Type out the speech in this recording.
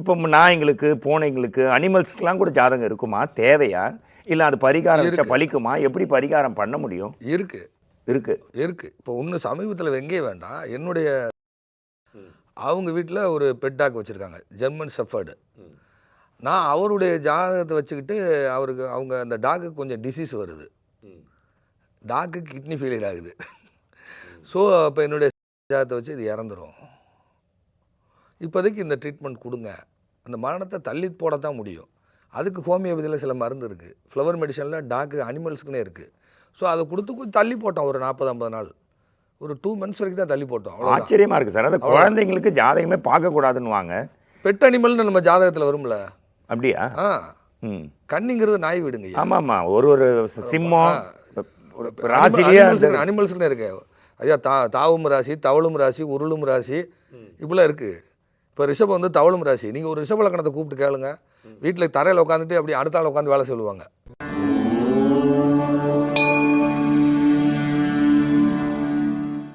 இப்போ நாய்ங்களுக்கு பூனைங்களுக்கு அனிமல்ஸ்க்குலாம் கூட ஜாதகம் இருக்குமா? தேவையா? இல்லை அது பரிகாரம் வச்சா. பலிக்குமா எப்படி பரிகாரம் பண்ண முடியும்? இருக்கு. இருக்கு. இருக்கு. இப்போ ஒன்று சமீபத்தில் வெங்கே வேண்டாம் என்னுடைய அவங்க வீட்டில் ஒரு பெட் டாக் வச்சுருக்காங்க ஜெர்மன் செஃபர்டு நான் அவருடைய ஜாதகத்தை வச்சுக்கிட்டு அவருக்கு அவங்க அந்த டாக்குக்கு கொஞ்சம் டிசீஸ் வருது. டாக்கு கிட்னி ஃபெயிலியர் ஆகுது. ஸோ அப்போ என்னுடைய ஜாதகத்தை வச்சு இது இறந்துரும். இப்போதைக்கு இந்த ட்ரீட்மெண்ட் கொடுங்க. அந்த மரணத்தை தள்ளி போடத்தான் முடியும். அதுக்கு ஹோமியோபதியில் சில மருந்து இருக்குது ஃப்ளவர் மெடிசனில் டாக்கு அனிமல்ஸுக்குன்னே இருக்குது ஸோ அதை கொடுத்து கொஞ்சம் தள்ளி போட்டோம். ஒரு நாற்பது ஐம்பது நாள். ஒரு டூ மந்த்ஸ் வரைக்கும் தான் தள்ளி போட்டோம். அவ்வளோதான் ஆச்சரியமா இருக்கு சார். அது குழந்தைங்களுக்கு ஜாதகமே பார்க்க கூடாதுன்னு வாங்க பெட் அனிமல்னு நம்ம ஜாதகத்தில் வரும்ல? அப்படியா? ஆ. ம். கன்னிங்கிறது நாய் விடுங்க. ஆமா ஆமா ஒரு ஒரு சிம்மம் அனிமல்ஸுக்குன்னு இருக்கு. ஐயா தா தாவும் ராசி தவளும் ராசி உருளும் ராசி இப்படிலாம் இருக்கு. இப்போ ரிஷபம் வந்து தவளும் ராசி. நீங்கள் ஒரு ரிஷப லக்கணத்தை கூப்பிட்டு கேளுங்க. வீட்டில் தரையில் உட்காந்துட்டு அப்படி அடுத்த ஆள் உட்காந்து வேலை சொல்லுவாங்க